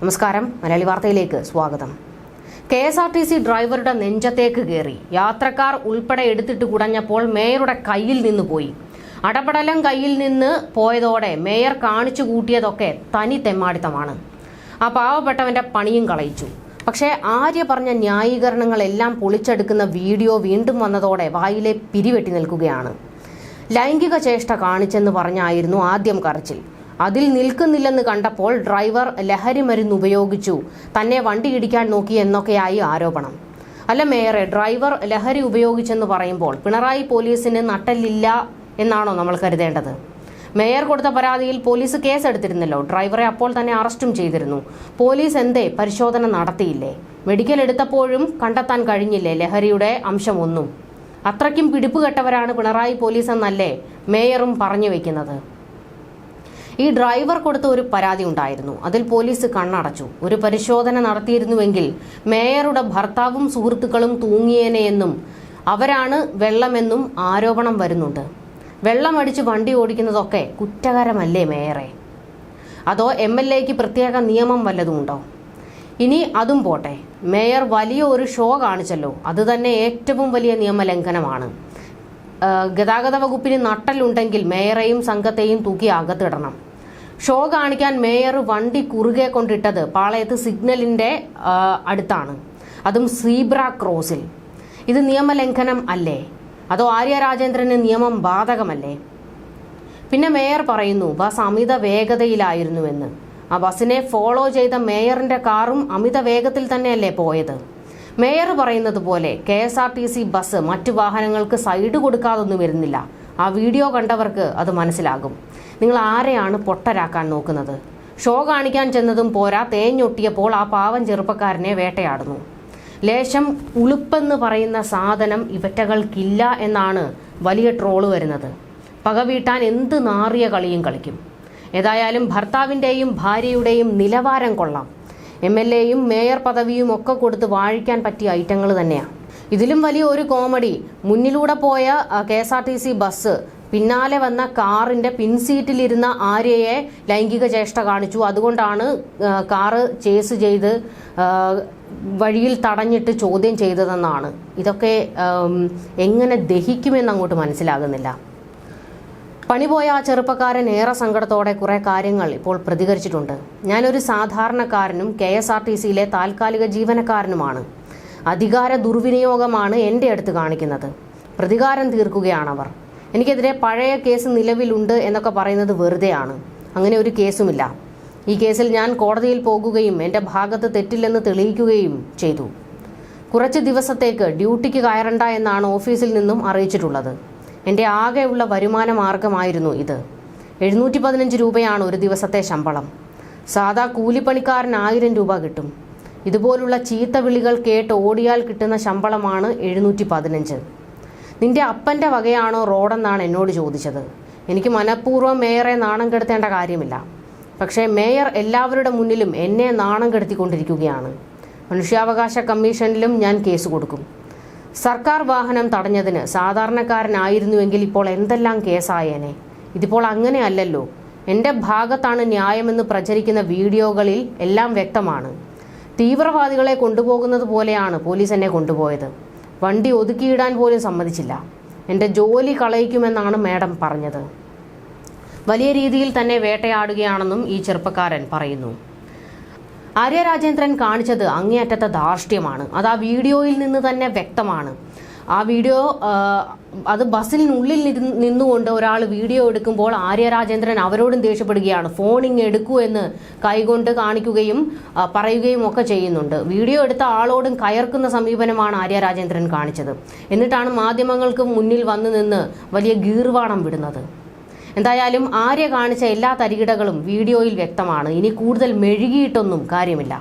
നമസ്കാരം. മലയാളി വാർത്തയിലേക്ക് സ്വാഗതം. K S R T C ഡ്രൈവറുടെ നെഞ്ചത്തേക്ക് കയറി. യാത്രക്കാർ ഉൾപ്പെടെ എടുത്തിട്ട് കുടഞ്ഞപ്പോൾ മേയറുടെ കയ്യിൽ നിന്ന് പോയി. അടപടലം കയ്യിൽ നിന്ന് പോയതോടെ മേയർ കാണിച്ചു കൂട്ടിയതൊക്കെ തനി തെമ്മാടിത്തമാണ്. ആ പാവപ്പെട്ടവന്റെ പണിയും കളയിച്ചു. പക്ഷേ ആര്യ പറഞ്ഞ ന്യായീകരണങ്ങളെല്ലാം പൊളിച്ചെടുക്കുന്ന വീഡിയോ വീണ്ടും വന്നതോടെ വായിലെ പിരിവെട്ടി നിൽക്കുകയാണ്. ലൈംഗിക ചേഷ്ട കാണിച്ചെന്ന് പറഞ്ഞായിരുന്നു ആദ്യം കരച്ചിൽ. അതിൽ നിൽക്കുന്നില്ലെന്ന് കണ്ടപ്പോൾ ഡ്രൈവർ ലഹരി മരുന്ന് ഉപയോഗിച്ചു. തന്നെ വണ്ടി ഇടിക്കാൻ നോക്കി എന്നൊക്കെയായി ആരോപണം. അല്ല മേയറെ ഡ്രൈവർ ലഹരി ഉപയോഗിച്ചെന്ന് പറയുമ്പോൾ പിണറായി പോലീസിന് നട്ടല്ലില്ല എന്നാണോ നമ്മൾ കരുതേണ്ടത്? മേയർ കൊടുത്ത പരാതിയിൽ പോലീസ് കേസെടുത്തിരുന്നല്ലോ. ഡ്രൈവറെ അപ്പോൾ തന്നെ അറസ്റ്റും ചെയ്തിരുന്നു. പോലീസ് എന്തേ പരിശോധന നടത്തിയില്ലേ? മെഡിക്കൽ എടുത്തപ്പോഴും കണ്ടെത്താൻ കഴിഞ്ഞില്ലേ ലഹരിയുടെ അംശമൊന്നും? അത്രയ്ക്കും പിടിപ്പുകെട്ടവരാണ് പിണറായി പോലീസ് എന്നല്ലേ മേയറും പറഞ്ഞു വെക്കുന്നത്? ഈ ഡ്രൈവർ കൊടുത്ത ഒരു പരാതി ഉണ്ടായിരുന്നു. അതിൽ പോലീസ് കണ്ണടച്ചു. ഒരു പരിശോധന നടത്തിയിരുന്നുവെങ്കിൽ മേയറുടെ ഭർത്താവും സുഹൃത്തുക്കളും തൂങ്ങിയേനെയെന്നും അവരാണ് വെള്ളമെന്നും ആരോപണം വരുന്നുണ്ട്. വെള്ളമടിച്ച് വണ്ടി ഓടിക്കുന്നതൊക്കെ കുറ്റകരമല്ലേ മേയറെ? അതോ എം എൽ എക്ക് പ്രത്യേക നിയമം വല്ലതുമുണ്ടോ ഇനി അതും പോട്ടെ. മേയർ വലിയ ഒരു ഷോ കാണിച്ചല്ലോ. അത് തന്നെ ഏറ്റവും വലിയ നിയമലംഘനമാണ്. ഗതാഗത വകുപ്പിന് നട്ടലുണ്ടെങ്കിൽ മേയറെയും സംഘത്തെയും തൂക്കി അകത്തിടണം. ഷോ കാണിക്കാൻ മേയർ വണ്ടി കുറുകെ കൊണ്ടിട്ടത് പാളയത്ത് സിഗ്നലിന്റെ അടുത്താണ്. അതും സീബ്ര ക്രോസിൽ. ഇത് നിയമലംഘനം അല്ലേ? അതോ ആര്യ രാജേന്ദ്രന് നിയമം ബാധകമല്ലേ? പിന്നെ മേയർ പറയുന്നു ബസ് അമിത വേഗതയിലായിരുന്നുവെന്ന്. ആ ബസ്സിനെ ഫോളോ ചെയ്ത മേയറിന്റെ കാറും അമിത വേഗത്തിൽ തന്നെയല്ലേ പോയത്? മേയർ പറയുന്നത് പോലെ K S R T C bus മറ്റു വാഹനങ്ങൾക്ക് സൈഡ് കൊടുക്കാതൊന്നും വരുന്നില്ല. ആ വീഡിയോ കണ്ടവർക്ക് അത് മനസ്സിലാകും. നിങ്ങൾ ആരെയാണ് പൊട്ടരാക്കാൻ നോക്കുന്നത്? ഷോ കാണിക്കാൻ ചെന്നതും പോരാ തേഞ്ഞൊട്ടിയപ്പോൾ ആ പാവം ചെറുപ്പക്കാരനെ വേട്ടയാടുന്നു. ലേശം ഉളുപ്പെന്ന് പറയുന്ന സാധനം ഇവറ്റകൾക്കില്ല എന്നാണ് വലിയ ട്രോൾ വരുന്നത്. പക വീട്ടാൻ എന്ത് നാറിയ കളിയും കളിക്കും. ഏതായാലും ഭർത്താവിന്റെയും ഭാര്യയുടെയും നിലവാരം കൊള്ളാം. എം എൽ എയും മേയർ പദവിയും ഒക്കെ കൊടുത്ത് വാഴിക്കാൻ പറ്റിയ ഐറ്റങ്ങൾ തന്നെയാണ് ഇതിലും വലിയ ഒരു കോമഡി. മുന്നിലൂടെ പോയ K S R T C bus പിന്നാലെ വന്ന കാറിന്റെ പിൻസീറ്റിലിരുന്ന ആര്യയെ ലൈംഗിക ചേഷ്ട കാണിച്ചു. അതുകൊണ്ടാണ് കാറ് ചേസ് ചെയ്ത് വഴിയിൽ തടഞ്ഞിട്ട് ചോദ്യം ചെയ്തതെന്നാണ്. ഇതൊക്കെ എങ്ങനെ ദഹിക്കുമെന്ന് അങ്ങോട്ട് മനസ്സിലാകുന്നില്ല. പണിപോയ ആ ചെറുപ്പക്കാരൻ ഏറെ സങ്കടത്തോടെ കുറെ കാര്യങ്ങൾ ഇപ്പോൾ പ്രതികരിച്ചിട്ടുണ്ട്. ഞാനൊരു സാധാരണക്കാരനും കെ എസ് ആർ ടി സിയിലെ താൽക്കാലിക ജീവനക്കാരനുമാണ്. അധികാര ദുർവിനിയോഗമാണ് എന്റെ അടുത്ത് കാണിക്കുന്നത്. പ്രതികാരം തീർക്കുകയാണവർ. എനിക്കെതിരെ പഴയ കേസ് നിലവിലുണ്ട് എന്നൊക്കെ പറയുന്നത് വെറുതെയാണ്. അങ്ങനെ ഒരു കേസുമില്ല. ഈ കേസിൽ ഞാൻ കോടതിയിൽ പോകുകയും എന്റെ ഭാഗത്ത് തെറ്റില്ലെന്ന് തെളിയിക്കുകയും ചെയ്തു. കുറച്ച് ദിവസത്തേക്ക് ഡ്യൂട്ടിക്ക് കയറണ്ട എന്നാണ് ഓഫീസിൽ നിന്നും അറിയിച്ചിട്ടുള്ളത്. എന്റെ ആകെയുള്ള വരുമാന മാർഗമായിരുന്നു ഇത്. എഴുന്നൂറ്റി പതിനഞ്ച് രൂപയാണ് ഒരു ദിവസത്തെ ശമ്പളം. സാധാ കൂലിപ്പണിക്കാരന് ആയിരം രൂപ കിട്ടും. ഇതുപോലുള്ള ചീത്ത വിളികൾ കേട്ട് ഓടിയാൽ കിട്ടുന്ന ശമ്പളമാണ് എഴുന്നൂറ്റി പതിനഞ്ച് നിന്റെ അപ്പന്റെ വകയാണോ റോഡെന്നാണ് എന്നോട് ചോദിച്ചത്. എനിക്ക് മനഃപൂർവം മേയറെ നാണം കെടുത്തേണ്ട കാര്യമില്ല. പക്ഷേ മേയർ എല്ലാവരുടെ മുന്നിലും എന്നെ നാണം കെടുത്തിക്കൊണ്ടിരിക്കുകയാണ്. മനുഷ്യാവകാശ കമ്മീഷനിലും ഞാൻ കേസ് കൊടുക്കും. സർക്കാർ വാഹനം തടഞ്ഞതിന് സാധാരണക്കാരനായിരുന്നുവെങ്കിൽ ഇപ്പോൾ എന്തെല്ലാം കേസായേനെ? ഇതിപ്പോൾ അങ്ങനെയല്ലല്ലോ എന്റെ ഭാഗത്താണ് ന്യായമെന്ന് പ്രചരിക്കുന്ന വീഡിയോകളിൽ എല്ലാം വ്യക്തമാണ്. തീവ്രവാദികളെ കൊണ്ടുപോകുന്നത് പോലെയാണ് പോലീസ് എന്നെ കൊണ്ടുപോയത്. വണ്ടി ഒതുക്കിയിടാൻ പോലും സമ്മതിച്ചില്ല. എന്റെ ജോലി കളയിക്കുമെന്നാണ് മാഡം പറഞ്ഞത്. വലിയ രീതിയിൽ തന്നെ വേട്ടയാടുകയാണെന്നും ഈ ചെറുപ്പക്കാരൻ പറയുന്നു. ആര്യ രാജേന്ദ്രൻ കാണിച്ചത് അങ്ങേയറ്റത്തെ ധാർഷ്ട്യമാണ്. അത് ആ വീഡിയോയിൽ നിന്ന് തന്നെ വ്യക്തമാണ്. ആ വീഡിയോ അത് ബസ്സിനുള്ളിൽ നിന്നുകൊണ്ട് ഒരാൾ വീഡിയോ എടുക്കുമ്പോൾ ആര്യ രാജേന്ദ്രൻ അവരോടും ദേഷ്യപ്പെടുകയാണ്. ഫോണിങ് എടുക്കൂ എന്ന് കൈകൊണ്ട് കാണിക്കുകയും പറയുകയും ഒക്കെ ചെയ്യുന്നുണ്ട്. വീഡിയോ എടുത്ത ആളോടും കയർക്കുന്ന സമീപനമാണ് ആര്യ രാജേന്ദ്രൻ കാണിച്ചത്. എന്നിട്ടാണ് മാധ്യമങ്ങൾക്ക് മുന്നിൽ വന്നു നിന്ന് വലിയ ഗീർവാണം വിടുന്നത്. എന്തായാലും ആര്യ കാണിച്ച എല്ലാ തരികിടകളും വീഡിയോയിൽ വ്യക്തമാണ്. ഇനി കൂടുതൽ മെഴുകിയിട്ടൊന്നും കാര്യമില്ല.